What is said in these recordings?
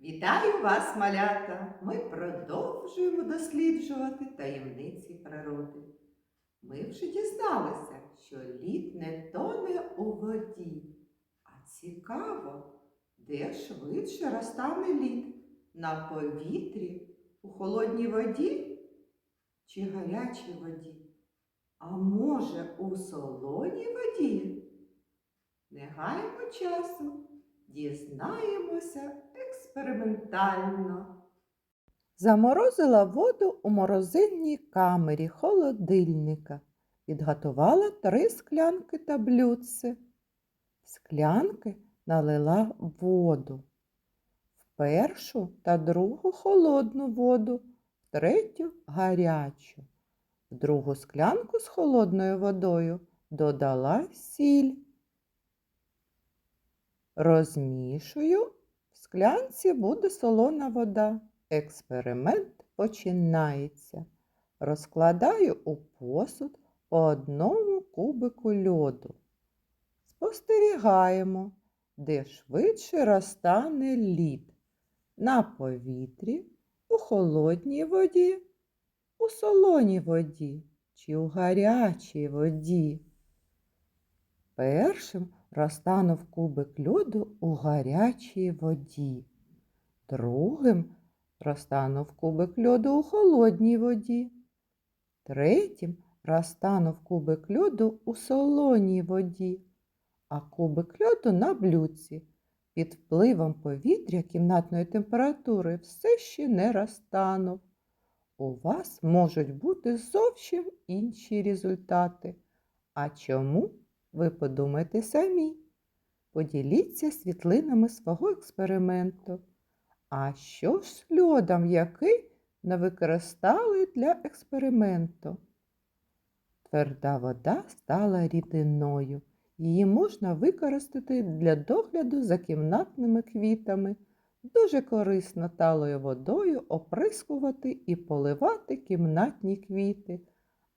Вітаю вас, малята! Ми продовжуємо досліджувати таємниці природи. Ми вже дізналися, що лід не тоне у воді. А цікаво, де швидше розтане лід? На повітрі, у холодній воді чи гарячій воді? А може, у солоній воді? Не гаймо часу, дізнаємося експериментально. Заморозила воду у морозильній камері холодильника. Підготувала три склянки та блюдце. В склянки налила воду. В першу та другу холодну воду, в третю гарячу. В другу склянку з холодною водою додала сіль. Розмішую, в склянці буде солона вода. Експеримент починається. Розкладаю у посуд по одному кубику льоду. Спостерігаємо, де швидше розтане лід. На повітрі, у холодній воді, у солоній воді чи у гарячій воді. Першим розтанув кубик льоду у гарячій воді. Другим розтанув кубик льоду у холодній воді. Третім розтанув кубик льоду у солоній воді, а кубик льоду на блюдці. Під впливом повітря кімнатної температури все ще не розтанув. У вас можуть бути зовсім інші результати. А чому? Ви подумайте самі. Поділіться світлинами свого експерименту. А що ж льодом, який не використали для експерименту? Тверда вода стала рідиною. Її можна використати для догляду за кімнатними квітами. Дуже корисно талою водою оприскувати і поливати кімнатні квіти.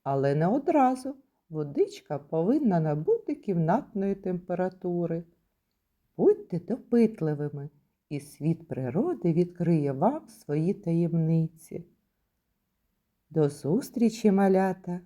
Але не одразу. Водичка повинна набути кімнатної температури. Будьте допитливими, і світ природи відкриє вам свої таємниці. До зустрічі, малята!